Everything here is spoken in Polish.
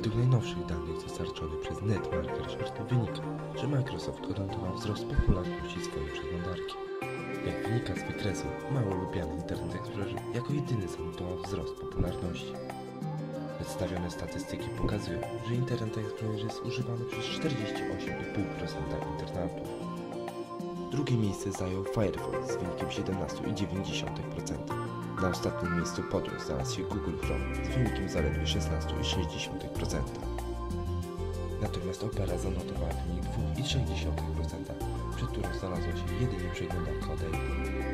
Według najnowszych danych dostarczonych przez NetMarket wynika, że Microsoft odnotował wzrost popularności swojej przeglądarki. Jak wynika z wykresu, mało lubiany Internet Explorer jako jedyny zanotował wzrost popularności. Przedstawione statystyki pokazują, że Internet Explorer jest używany przez 48,5% internautów. Drugie miejsce zajął Firefox z wynikiem 17,9%. Na ostatnim miejscu podium znalazł się Google Chrome z wynikiem zaledwie 16,6%. Natomiast Opera zanotowała wynik 2,6%, przed którą znalazła się jedynie przeglądarka Apple.